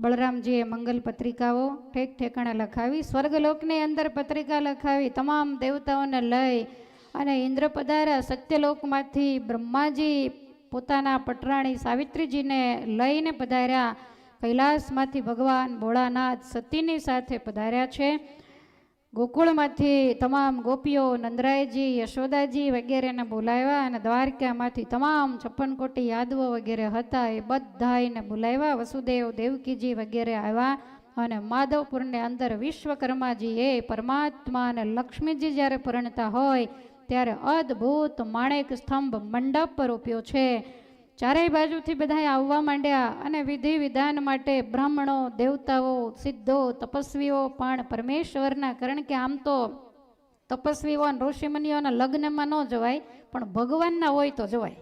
બળરામજીએ મંગલ પત્રિકાઓ ઠેક ઠેકાણે લખાવી, સ્વર્ગલોકની અંદર પત્રિકા લખાવી, તમામ દેવતાઓને લઈ અને ઇન્દ્ર સત્યલોકમાંથી બ્રહ્માજી પોતાના પટરાણી સાવિત્રીજીને લઈને પધાર્યા. કૈલાસમાંથી ભગવાન ભોળાનાથ સતીની સાથે પધાર્યા છે. ગોકુળમાંથી તમામ ગોપીઓ નંદરાયજી, યશોદાજી વગેરેને બોલાવ્યા અને દ્વારકામાંથી તમામ છપ્પન કોટી યાદવો વગેરે હતા એ બધાને બોલાવ્યા. વસુદેવ, દેવકીજી વગેરે આવ્યા અને માધવપુરની અંદર વિશ્વકર્માજી એ પરમાત્મા અને લક્ષ્મીજી જ્યારે પરણતા હોય ત્યારે અદ્ભુત માણેક સ્તંભ મંડપ પર રૂપ્યો છે. ચારેય બાજુથી બધા આવવા માંડ્યા અને વિધિ વિધાન માટે બ્રાહ્મણો, દેવતાઓ, સિદ્ધો, તપસ્વીઓ, પણ પરમેશ્વરના, કારણ કે આમ તો તપસ્વીઓ અને ઋષિમુનિઓના લગ્નમાં ન જવાય, પણ ભગવાનના હોય તો જવાય.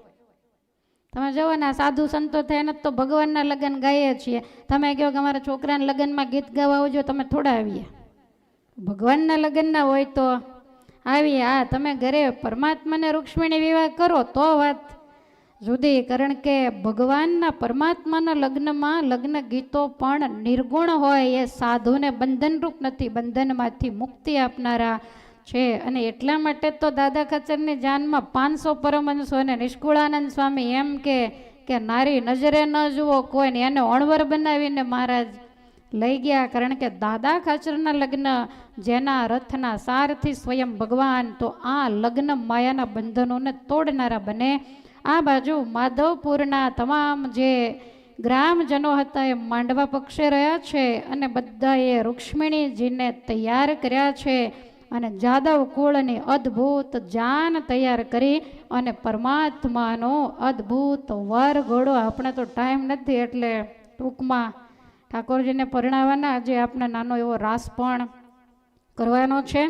તમે જુઓ ને સાધુ સંતો થાય જ તો ભગવાનના લગ્ન ગાઈએ છીએ. તમે કહો કે અમારા છોકરાના લગ્નમાં ગીત ગાવા આવજો, તમે થોડા આવીએ. ભગવાનના લગ્નના હોય તો આવીએ. હા તમે ઘરે પરમાત્માને રૂક્ષ્મણી વિવાહ કરો, તો વાત. જુદી, કારણ કે ભગવાનના પરમાત્માના લગ્નમાં લગ્ન ગીતો પણ નિર્ગુણ હોય, એ સાધુને બંધનરૂપ નથી, બંધનમાંથી મુક્તિ આપનારા છે. અને એટલા માટે તો દાદા ખચરની જાનમાં પાંચસો પરમહંસો અને નિષ્કુળાનંદ સ્વામી એમ કે કે નારી નજરે ન જુઓ કોઈને, એને અણવર બનાવીને મહારાજ લઈ ગયા. કારણ કે દાદા ખાચરના લગ્ન જેના રથના સારથી સ્વયં ભગવાન, તો આ લગ્ન માયાના બંધનોને તોડનારા બને. આ બાજુ માધવપુરના તમામ જે ગ્રામજનો હતા એ માંડવા પક્ષે રહ્યા છે અને બધાએ રૂક્ષ્મિણીજીને તૈયાર કર્યા છે અને જાદવ કુળની અદ્ભુત જાન તૈયાર કરી અને પરમાત્માનો અદ્ભુત વરઘોડો, આપણે તો ટાઈમ નથી એટલે ટૂંકમાં ઠાકોરજીને પરણાવવાના, આજે આપણે નાનો એવો રાસ પણ કરવાનો છે.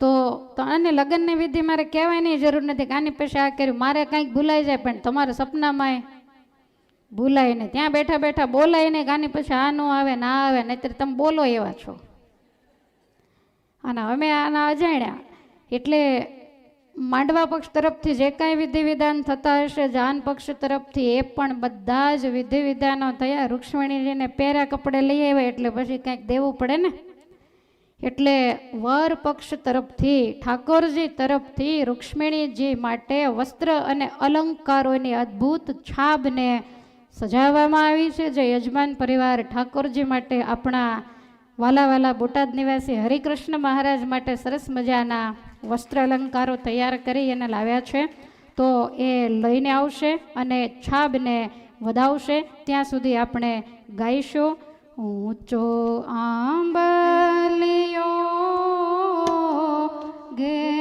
તો અને લગ્નની વિધિ મારે કહેવાની જરૂર નથી, કે આની પછી આ કર્યું. મારે કંઈક ભૂલાઈ જાય, પણ તમારા સપનામાંય ભૂલાય નહીં. ત્યાં બેઠા બેઠા બોલાય નહીં, કે આની પછી આ ન આવે ના આવે, નહીતર તમે બોલો એવા છો. અને અમે આના અજાણ્યા. એટલે માંડવા પક્ષ તરફથી જે કાંઈ વિધિ વિધાન થતા હશે, જાન પક્ષ તરફથી એ પણ બધા જ વિધિ વિધાનો થયા. રૂક્ષ્મણીજીને પહેરા કપડે લઈ આવ્યા, એટલે પછી કંઈક દેવું પડે ને? એટલે વર પક્ષ તરફથી, ઠાકોરજી તરફથી રૂક્ષ્મિણીજી માટે વસ્ત્ર અને અલંકારોની અદ્ભુત છાબને સજાવવામાં આવી છે. જે યજમાન પરિવાર ઠાકોરજી માટે આપણા વાલા વાલા બોટાદ નિવાસી હરિકૃષ્ણ મહારાજ માટે સરસ મજાના વસ્ત્ર અલંકારો તૈયાર કરી અને લાવ્યા છે. તો એ લઈને આવશે અને છાબને વધાવશે. ત્યાં સુધી આપણે ગાઈશું. ઊંચો આંબલિયો ઘેરો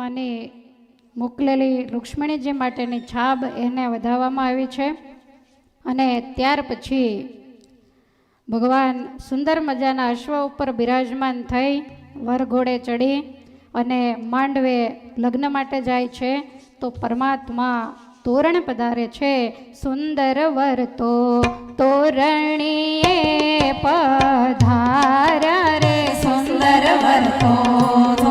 પરમાત્માની મોકલેલી રૂક્ષ્મણીજી માટેની છાબ એને વધાવવામાં આવી છે. અને ત્યાર પછી ભગવાન સુંદર મજાના અશ્વ ઉપર બિરાજમાન થઈ વરઘોડે ચડી અને માંડવે લગ્ન માટે જાય છે. તો પરમાત્મા તોરણ પધારે છે. સુંદર વર તો તોરણીએ પધાર રે. સુંદર વર્તો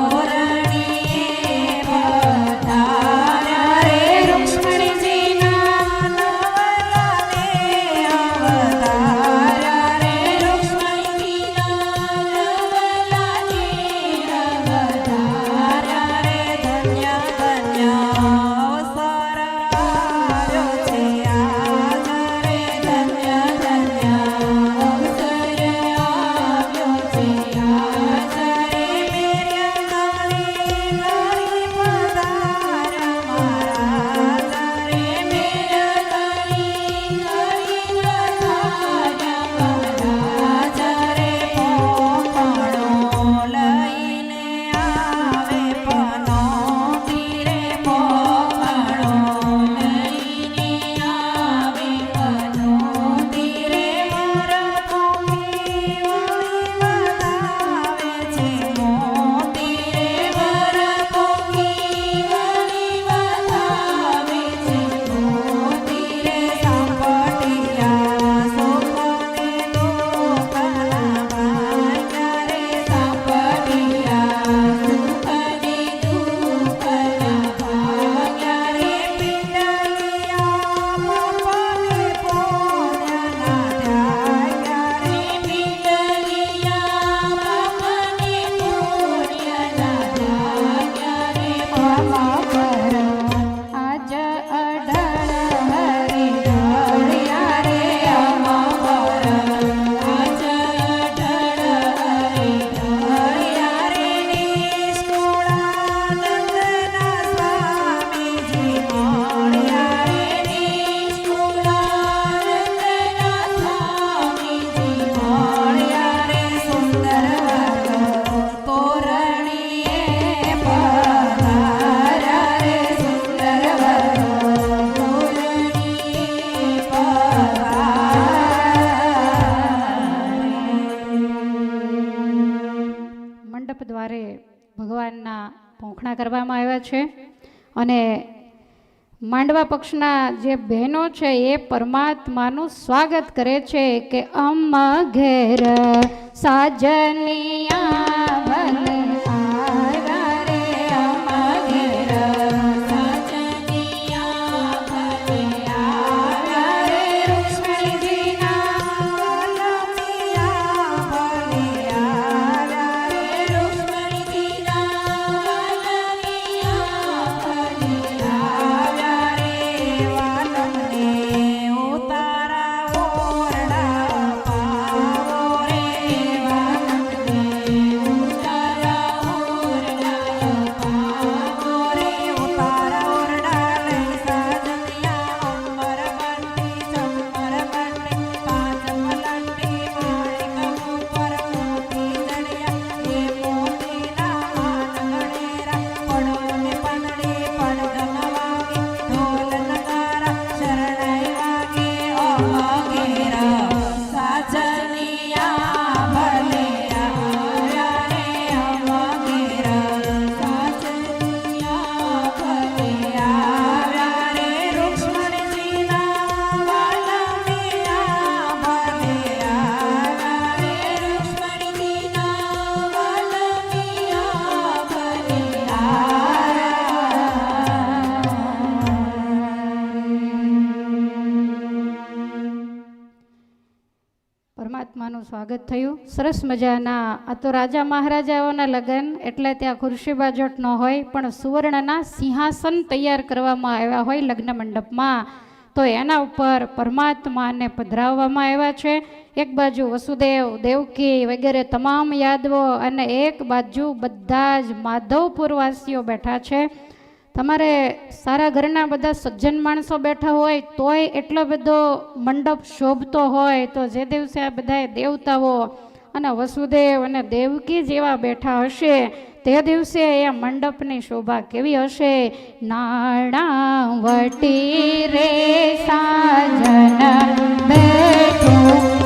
ભગવાનના પોંખણા કરવામાં આવ્યા છે અને માંડવા પક્ષના જે બહેનો છે એ પરમાત્માનું સ્વાગત કરે છે કે અમ ઘેર સાજનિયા ભલે સ્વાગત થયું. સરસ મજાના. આ તો રાજા મહારાજાઓના લગ્ન, એટલે ત્યાં ખુરશી બાજોટ ન હોય, પણ સુવર્ણના સિંહાસન તૈયાર કરવામાં આવ્યા હોય લગ્ન મંડપમાં. તો એના ઉપર પરમાત્માને પધરાવવામાં આવ્યા છે. એક બાજુ વસુદેવ, દેવકી વગેરે તમામ યાદવો અને એક બાજુ બધા જ માધવપુરવાસીઓ બેઠા છે. તમારે સારા ઘરના બધા સજ્જન માણસો બેઠા હોય, તોય એટલો બધો મંડપ શોભતો હોય, તો જે દિવસે આ બધાએ દેવતાઓ અને વસુદેવ અને દેવકી જેવા બેઠા હશે, તે દિવસે એ મંડપની શોભા કેવી હશે? નાણા વટી રે સાજન બેઠું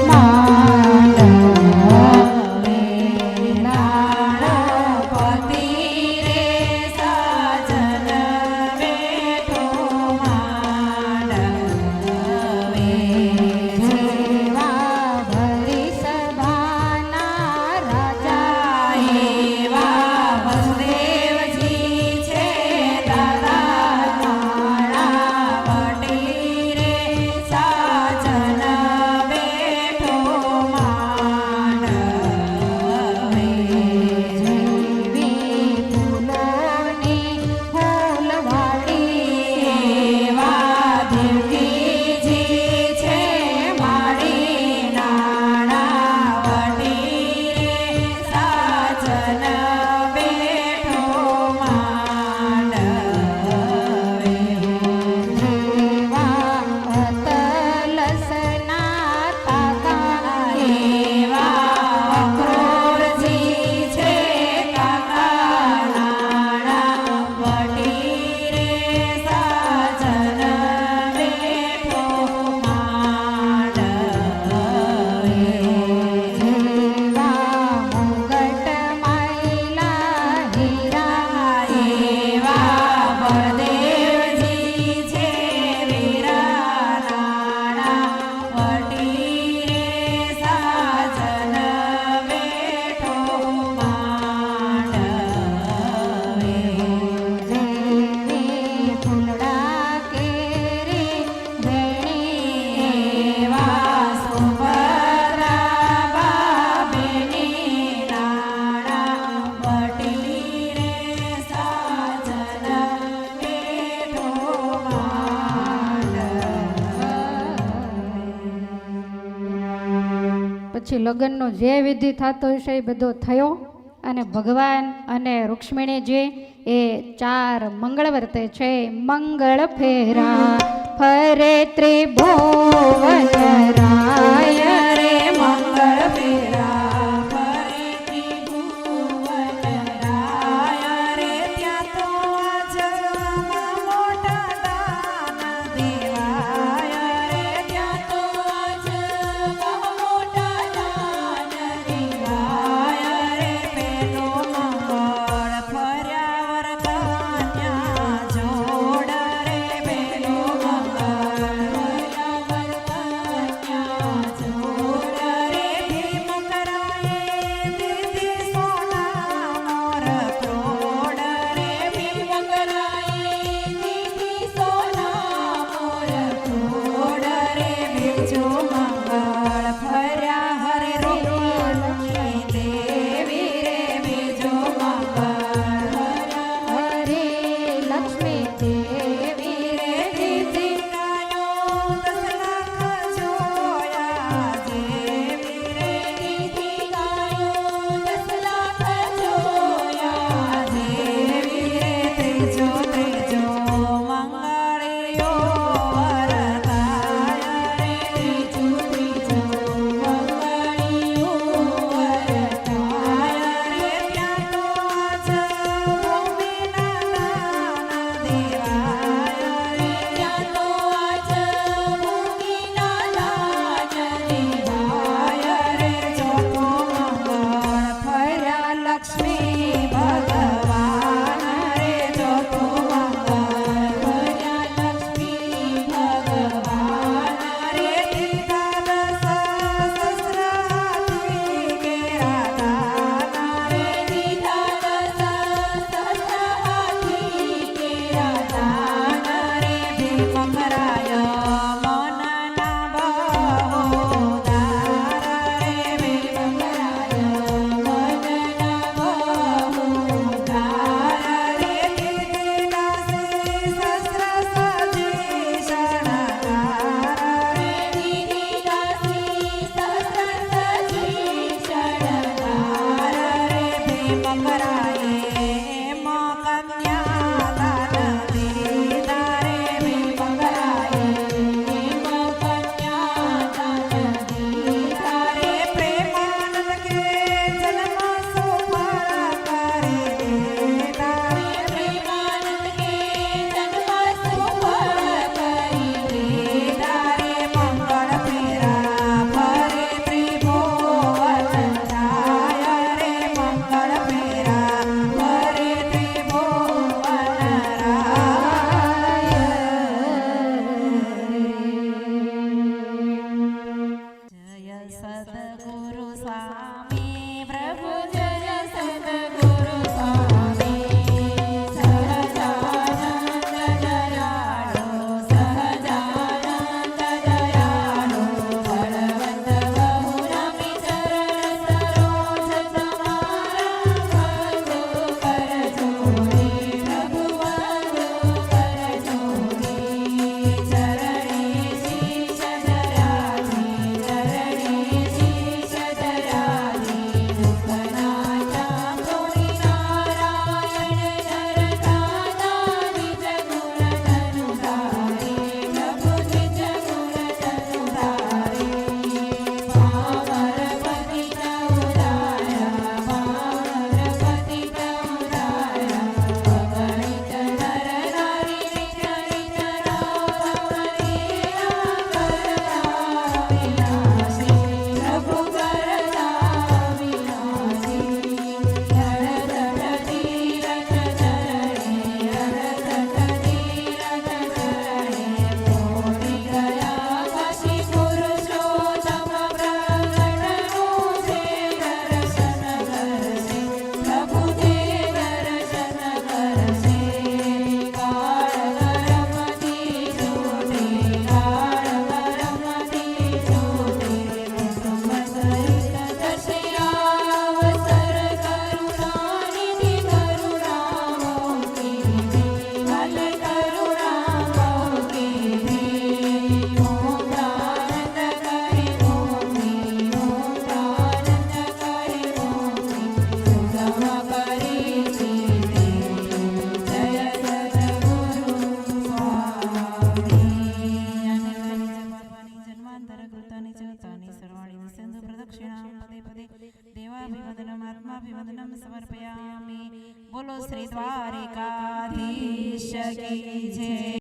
લગ્નનો જે વિધિ થતો હશે એ બધો થયો અને ભગવાન અને રૂક્ષ્મણીજી એ ચાર મંગળ વર્તે છે મંગળ ફેરા, ફરે ત્રિભુવન રાય.